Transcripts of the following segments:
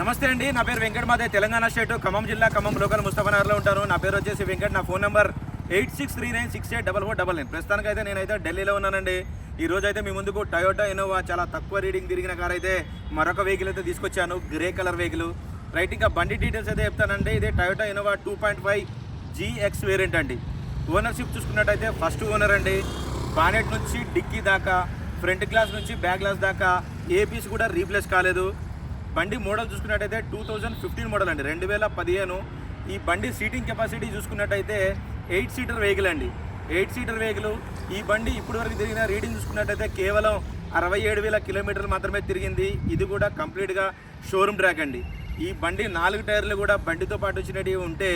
నమస్తే అండి నా పేరు వెంకట మాదే తెలంగాణ స్టేట్ ఖమ్మం జిల్లా ఖమ్మం లోకల్ ముస్తఫనగర్లో ఉంటాను. నా పేరు వచ్చేసి వెంకట్ నా phone number eight six three nine six eight double four double nine. ప్రస్తుతానికైతే నేనైతే ఢిల్లీలో ఉన్నానండి. ఈ రోజు అయితే మీ ముందుకు టయోటా ఇన్నోవా చాలా తక్కువ రీడింగ్ తిరిగిన కార్ అయితే మరొక వెహికల్ అయితే తీసుకొచ్చాను గ్రే కలర్ వెహికల్ రైట్ ఇంకా బండి డీటెయిల్స్ అయితే చెప్తానండి. ఇది Toyota Innova two point five GX variant అండి. ఓనర్షిప్ చూసుకున్నట్టయితే ఫస్ట్ ఓనర్ అండి. బానెట్ నుంచి డిక్కీ దాకా ఫ్రంట్ గ్లాస్ నుంచి బ్యాక్ గ్లాస్ దాకా ఏ పీస్ కూడా రీప్లేస్ కాలేదు. బండి మోడల్ చూసుకున్నట్టయితే టూ థౌజండ్ ఫిఫ్టీన్ మోడల్ అండి. రెండు వేల పదిహేను ఈ బండి సీటింగ్ కెపాసిటీ చూసుకున్నట్టయితే ఎయిట్ సీటర్ వెహికల్ అండి. ఎయిట్ సీటర్ వెహికల్ ఈ బండి ఇప్పటివరకు తిరిగిన రీడింగ్ చూసుకున్నట్టయితే కేవలం అరవై ఏడు వేల కిలోమీటర్లు మాత్రమే తిరిగింది. ఇది కూడా కంప్లీట్గా షోరూమ్ ట్రాక్ అండి. ఈ బండి నాలుగు టైర్లు కూడా బండితో పాటు వచ్చినవి ఉంటే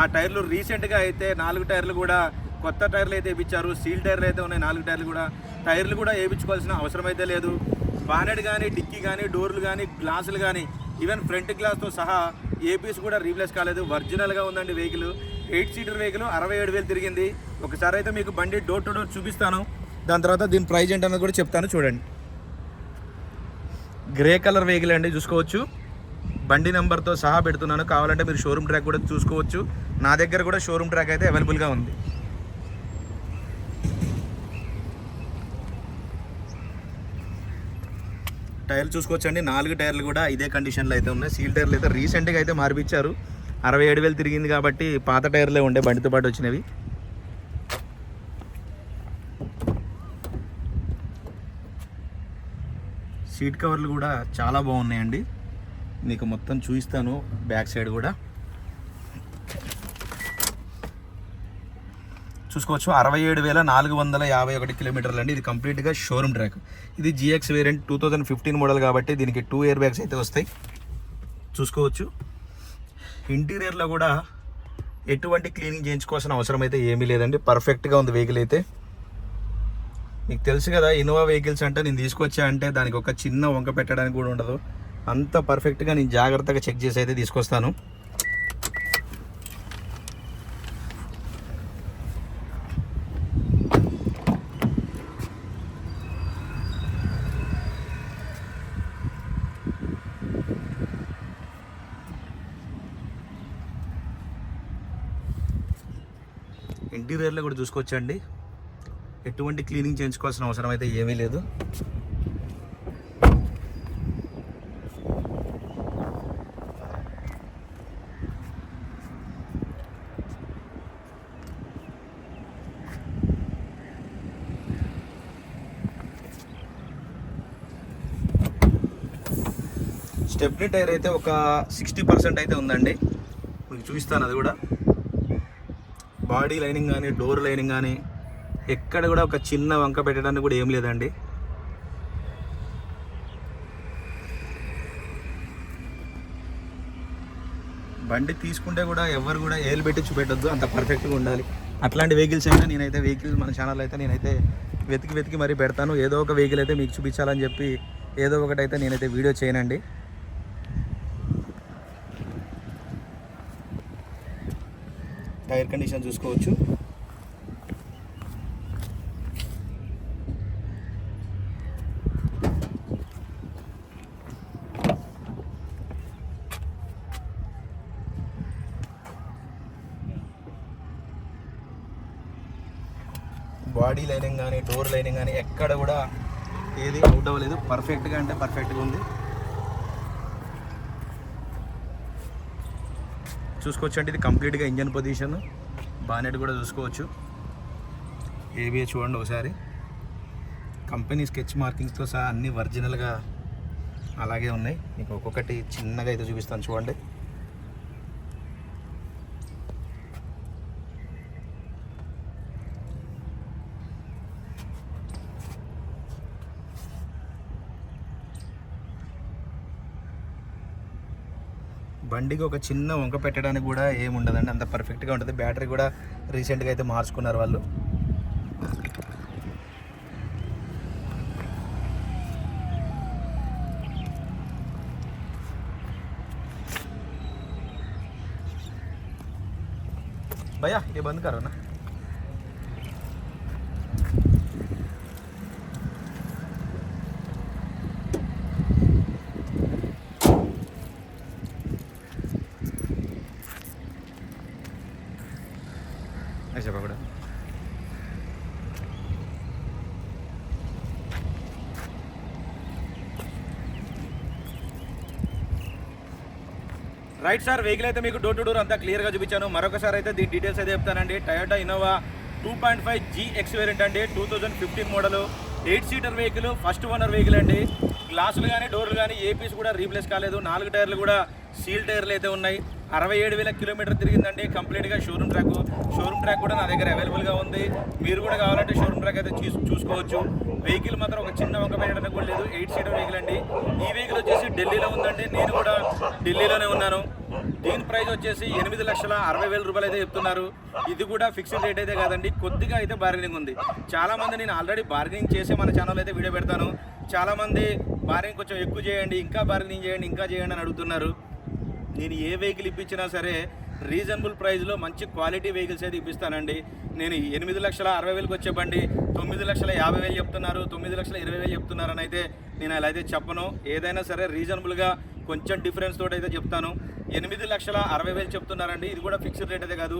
ఆ టైర్లు రీసెంట్గా అయితే నాలుగు టైర్లు కూడా కొత్త టైర్లు అయితే ఇప్పించారు సీల్ టైర్లు అయితే ఉన్నాయి నాలుగు టైర్లు కూడా. టైర్లు కూడా వేయించుకోవాల్సిన అవసరం అయితే లేదు. బానెట్ కానీ డిక్కీ కానీ డోర్లు కానీ గ్లాసులు కానీ ఈవెన్ ఫ్రంట్ గ్లాస్తో సహా ఏపీస్ కూడా రీప్లేస్ కాలేదు. ఒరిజినల్గా ఉందండి వెహికల్. ఎయిట్ సీటర్ వెహికల్ అరవై ఏడు వేలు తిరిగింది. ఒకసారి అయితే మీకు బండి డోర్ టు డోర్ చూపిస్తాను. దాని తర్వాత దీని ప్రైజ్ ఏంటన్నది కూడా చెప్తాను చూడండి. గ్రే కలర్ వెహికల్ అండి చూసుకోవచ్చు. బండి నెంబర్తో సహా పెడుతున్నాను. కావాలంటే మీరు షోరూమ్ ట్రాక్ కూడా చూసుకోవచ్చు. నా దగ్గర కూడా షోరూమ్ ట్రాక్ అయితే అవైలబుల్గా ఉంది. టైర్లు చూసుకోవచ్చండి. నాలుగు టైర్లు కూడా ఇదే కండిషన్లో అయితే ఉన్నాయి. సీల్ టైర్లు అయితే రీసెంట్గా అయితే మార్పిచ్చారు. అరవై ఏడు వేలు తిరిగింది కాబట్టి పాత టైర్లే ఉండే బండితో పాటు వచ్చినవి. సీట్ కవర్లు కూడా చాలా బాగున్నాయండి. మీకు మొత్తం చూపిస్తాను బ్యాక్ సైడ్ కూడా. చూసుకోవచ్చు. అరవై ఏడు వేల నాలుగు వందల యాభై ఒకటి కిలోమీటర్లు అండి ఇది కంప్లీట్గా షోరూమ్ ట్రాక్. ఇది GX variant two thousand fifteen model కాబట్టి దీనికి టూ ఇయర్ బ్యాగ్స్ అయితే వస్తాయి. చూసుకోవచ్చు. ఇంటీరియర్లో కూడా ఎటువంటి క్లీనింగ్ చేయించుకోవాల్సిన అవసరం అయితే ఏమీ లేదండి. పర్ఫెక్ట్గా ఉంది వెహికల్ అయితే. మీకు తెలుసు కదా ఇన్నోవా వెహికల్స్ అంటే నేను తీసుకొచ్చా అంటే దానికి ఒక చిన్న వంక పెట్టడానికి కూడా ఉండదు. అంత పర్ఫెక్ట్గా నేను జాగ్రత్తగా చెక్ చేసి అయితే తీసుకొస్తాను. ఇంటీరియర్లో కూడా చూసుకోవచ్చండి. ఎటువంటి క్లీనింగ్ చేయించుకోవాల్సిన అవసరం అయితే ఏమీ లేదు. స్టెప్నీ టైర్ అయితే ఒక సిక్స్టీ పర్సెంట్ అయితే ఉందండి. మీకు చూపిస్తాను అది కూడా. బాడీ లైనింగ్ కానీ డోర్ లైనింగ్ కానీ ఎక్కడ కూడా ఒక చిన్న వంక పెట్టడానికి కూడా ఏం లేదండి. బండి తీసుకుంటే కూడా ఎవరు కూడా ఏలు పెట్టి చూపెట్టద్దు అంత పర్ఫెక్ట్గా ఉండాలి. అట్లాంటి వెహికల్స్ అయినా నేనైతే వెహికల్ మన ఛానల్ అయితే నేనైతే వెతికి వెతికి మరీ పెడతాను. ఏదో ఒక వెహికల్ అయితే మీకు చూపించాలని చెప్పి ఏదో ఒకటి అయితే నేనైతే వీడియో చేయనండి. టైర్ కండిషన్ చూసుకోవచ్చు. బాడీ లైనింగ్ కానీ డోర్ లైనింగ్ కానీ ఎక్కడ కూడా ఏది అవుట్ అవ్వలేదు. పర్ఫెక్ట్గా అంటే పర్ఫెక్ట్గా ఉంది. చూసుకోవచ్చు అంటే ఇది కంప్లీట్గా ఇంజన్ పొజిషన్. బానెట్ కూడా చూసుకోవచ్చు. ఏబిఏ చూడండి ఒకసారి. కంపెనీ స్కెచ్ మార్కింగ్స్తో సహా అన్ని ఒరిజినల్గా అలాగే ఉన్నాయి. మీకు ఒక్కొక్కటి చిన్నగా అయితే చూపిస్తాను చూడండి. బండికి ఒక చిన్న వంక పెట్టడానికి కూడా ఏముండదండి. అంత పర్ఫెక్ట్గా ఉంటుంది. బ్యాటరీ కూడా రీసెంట్గా అయితే మార్చుకున్నారు వాళ్ళు. భయ్యా ఏ బంద్ కరోనా రైట్ సార్ వెహికల్ అయితే మీకు డోర్ టు డోర్ అంతా క్లియర్గా చూపించాను. మరొకసారి అయితే దీని డీటెయిల్స్ అయితే చెప్తానండి. Toyota Innova two point five G X variant అండి. Two thousand fifteen model eight seater vehicle first owner vehicle అండి. గ్లాసులు కానీ డోర్లు కానీ ఏపీస్ కూడా రీప్లేస్ కాలేదు. నాలుగు టైర్లు కూడా సీల్ టైర్లు అయితే ఉన్నాయి. అరవై ఏడు వేల కిలోమీటర్ తిరిగిందండి. కంప్లీట్గా షోరూమ్ ట్రాక్ షోరూమ్ ట్రాక్ కూడా నా దగ్గర అవైలబుల్గా ఉంది. మీరు కూడా కావాలంటే షోరూమ్ ట్రాక్ అయితే చూస్ చూసుకోవచ్చు. వెహికల్ మాత్రం ఒక చిన్న ఒక పెట్టడానికి కూడా లేదు. ఎయిట్ సీటర్ వెహికల్ అండి. ఈ వెహికల్ వచ్చేసి ఢిల్లీలో ఉందండి. నేను కూడా ఢిల్లీలోనే ఉన్నాను. దీని ప్రైస్ వచ్చేసి ఎనిమిది లక్షల అరవై వేల రూపాయలు అయితే చెప్తున్నారు. ఇది కూడా ఫిక్స్డ్ రేట్ అయితే కాదండి. కొద్దిగా అయితే బార్గెనింగ్ ఉంది. చాలామంది నేను ఆల్రెడీ బార్గెనింగ్ చేసి మన ఛానల్ అయితే వీడియో పెడతాను. చాలామంది బార్గెనింగ్ కొంచెం ఎక్కువ చేయండి ఇంకా బార్గెనింగ్ చేయండి ఇంకా చేయండి అని అడుగుతున్నారు. నేను ఏ వెహికల్ ఇప్పించినా సరే రీజనబుల్ ప్రైస్లో మంచి క్వాలిటీ వెహికల్స్ అయితే ఇప్పిస్తానండి. నేను ఎనిమిది లక్షల అరవై వేలకు వచ్చే బండి తొమ్మిది లక్షల యాభై వేలు చెప్తున్నారు తొమ్మిది లక్షల ఇరవై వేలు చెప్తున్నారని అయితే నేను అలా అయితే చెప్పను. ఏదైనా సరే రీజనబుల్గా కొంచెం డిఫరెన్స్ తోటి అయితే చెప్తాను. ఎనిమిది లక్షల అరవై వేలు చెప్తున్నారండి. ఇది కూడా ఫిక్స్డ్ రేట్ అయితే కాదు.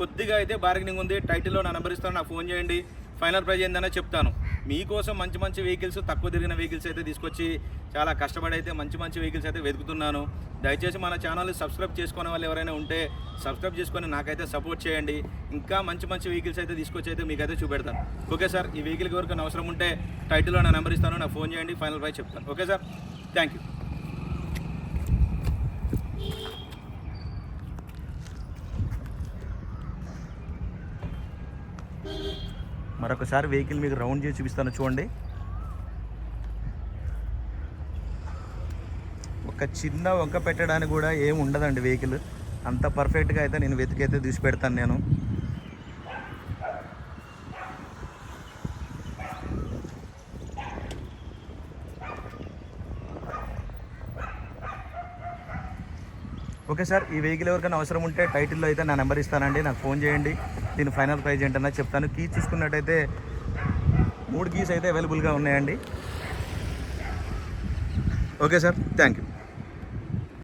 కొద్దిగా అయితే బార్గెనింగ్ ఉంది. టైటిల్లో నా నెంబర్ ఇస్తాను. నాకు ఫోన్ చేయండి. ఫైనల్ ప్రైజ్ ఏందనే చెప్తాను. మీకోసం మంచి మంచి వెహికల్స్ తక్కువ తిరిగిన వెహికల్స్ అయితే తీసుకొచ్చి చాలా కష్టపడి అయితే మంచి మంచి వెహికల్స్ అయితే వెతుకుతున్నాను. దయచేసి మన ఛానల్ని సబ్స్క్రైబ్ చేసుకునే వాళ్ళు ఎవరైనా ఉంటే సబ్స్క్రైబ్ చేసుకొని నాకైతే సపోర్ట్ చేయండి. ఇంకా మంచి మంచి వెహికల్స్ అయితే తీసుకొచ్చి అయితే మీకైతే చూపెడతాను. ఓకే సార్ ఈ వెహికల్కి ఎవరికైనా అవసరం ఉంటే టైటిల్లో నా నెంబర్ ఇస్తాను నాకు ఫోన్ చేయండి ఫైనల్ ప్రైస్ చెప్తాను. Okay sir thank you. మరొకసారి వెహికల్ మీకు రౌండ్ చేసి చూపిస్తాను చూడండి. ఒక చిన్న వంక పెట్టడానికి కూడా ఏమి ఉండదండి వెహికల్. అంత పర్ఫెక్ట్గా అయితే నేను వెతికైతే తీసి పెడతాను నేను. ఓకే సార్ ఈ వెహికల్ ఎవరికైనా అవసరం ఉంటే టైటిల్లో అయితే నా నెంబర్ ఇస్తానండి. నాకు ఫోన్ చేయండి. దీని ఫైనల్ ప్రైజ్ ఏంటన్నా చెప్తాను. కీ చూసుకున్నట్టయితే మూడు కీస్ అయితే అవైలబుల్గా ఉన్నాయండి. Okay sir thank you